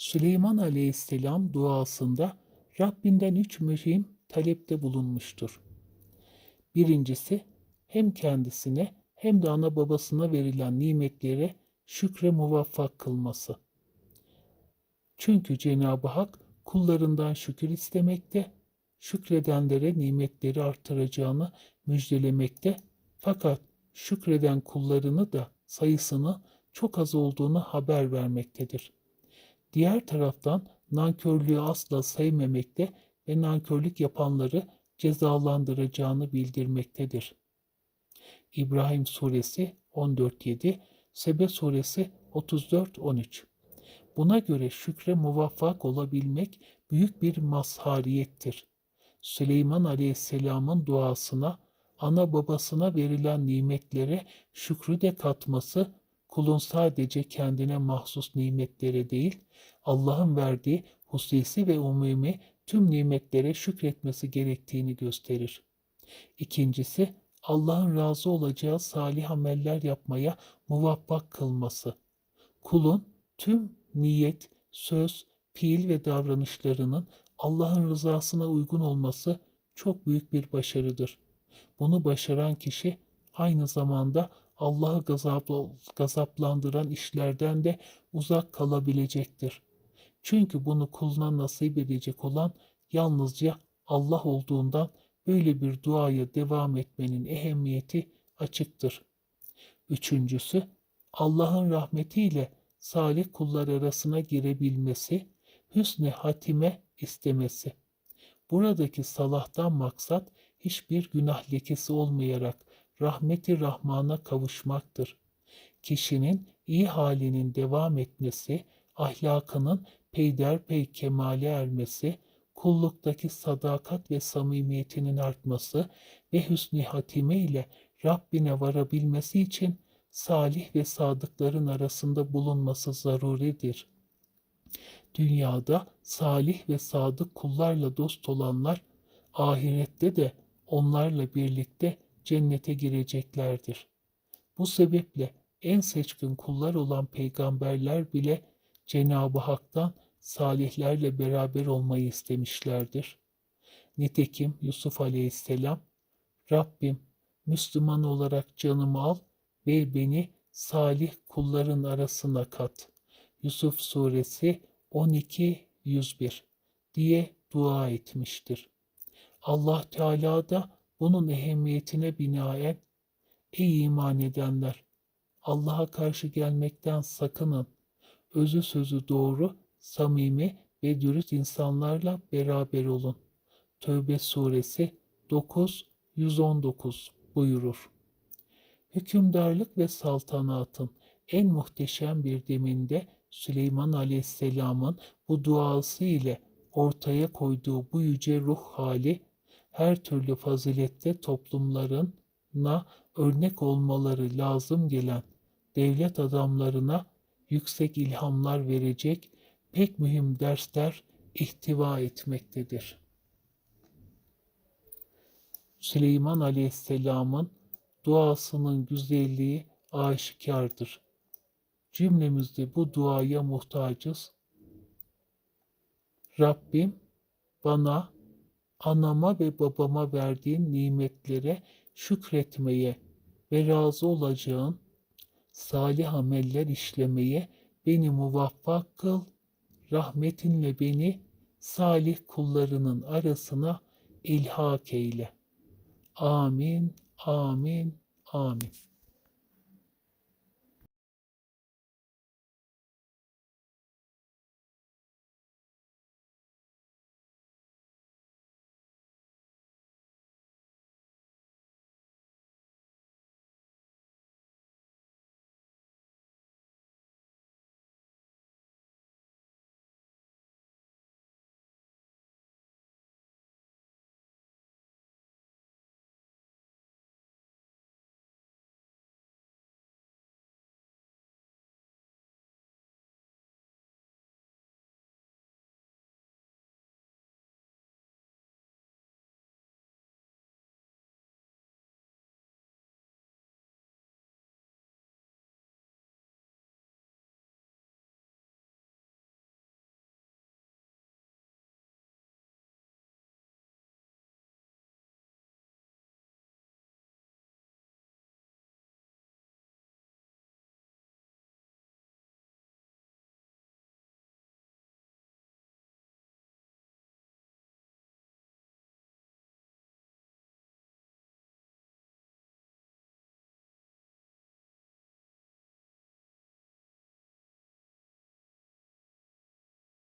Süleyman Aleyhisselam duasında Rabbinden üç mühim talepte bulunmuştur. Birincisi hem kendisine hem de ana babasına verilen nimetlere şükre muvaffak kılması. Çünkü Cenab-ı Hak kullarından şükür istemekte, şükredenlere nimetleri artıracağını müjdelemekte fakat şükreden kullarını da sayısını çok az olduğunu haber vermektedir. Diğer taraftan nankörlüğü asla sevmemekte ve nankörlük yapanları cezalandıracağını bildirmektedir. İbrahim Suresi 14.7, Sebe Suresi 34.13 Buna göre şükre muvaffak olabilmek büyük bir mazhariyettir. Süleyman Aleyhisselam'ın duasına, ana babasına verilen nimetlere şükrü de katması, kulun sadece kendine mahsus nimetlere değil, Allah'ın verdiği hususi ve umumi tüm nimetlere şükretmesi gerektiğini gösterir. İkincisi, Allah'ın razı olacağı salih ameller yapmaya muvaffak kılması. Kulun tüm niyet, söz, fiil ve davranışlarının Allah'ın rızasına uygun olması çok büyük bir başarıdır. Bunu başaran kişi aynı zamanda Allah'ı gazapla- gazaplandıran işlerden de uzak kalabilecektir. Çünkü bunu kuluna nasip edecek olan yalnızca Allah olduğundan böyle bir duaya devam etmenin ehemmiyeti açıktır. Üçüncüsü, Allah'ın rahmetiyle salih kullar arasına girebilmesi, hüsnü hatime istemesi. Buradaki salahtan maksat hiçbir günah lekesi olmayarak rahmeti rahmana kavuşmaktır. Kişinin iyi halinin devam etmesi, ahlakının peyderpey kemale ermesi, kulluktaki sadakat ve samimiyetinin artması ve hüsnü hatime ile Rabbine varabilmesi için salih ve sadıkların arasında bulunması zaruridir. Dünyada salih ve sadık kullarla dost olanlar ahirette de onlarla birlikte cennete gireceklerdir. Bu sebeple en seçkin kullar olan peygamberler bile Cenab-ı Hak'tan salihlerle beraber olmayı istemişlerdir. Nitekim Yusuf Aleyhisselam, Rabbim Müslüman olarak canımı al ve beni salih kulların arasına kat. Yusuf Suresi 12-101 diye dua etmiştir. Allah Teala da bunun ehemmiyetine binaen Ey iman edenler! Allah'a karşı gelmekten sakının. Özü sözü doğru, samimi ve dürüst insanlarla beraber olun. Tövbe suresi 9-119 buyurur. Hükümdarlık ve saltanatın en muhteşem bir deminde Süleyman Aleyhisselam'ın bu duası ile ortaya koyduğu bu yüce ruh hali her türlü fazilette toplumlarına örnek olmaları lazım gelen devlet adamlarına yüksek ilhamlar verecek pek mühim dersler ihtiva etmektedir. Süleyman Aleyhisselam'ın duasının güzelliği aşikardır. Cümlemizde bu duaya muhtacız. Rabbim bana, anama ve babama verdiğin nimetlere şükretmeye ve razı olacağın salih ameller işlemeye beni muvaffak kıl. Rahmetinle beni salih kullarının arasına ilhak eyle. Amin, amin, amin.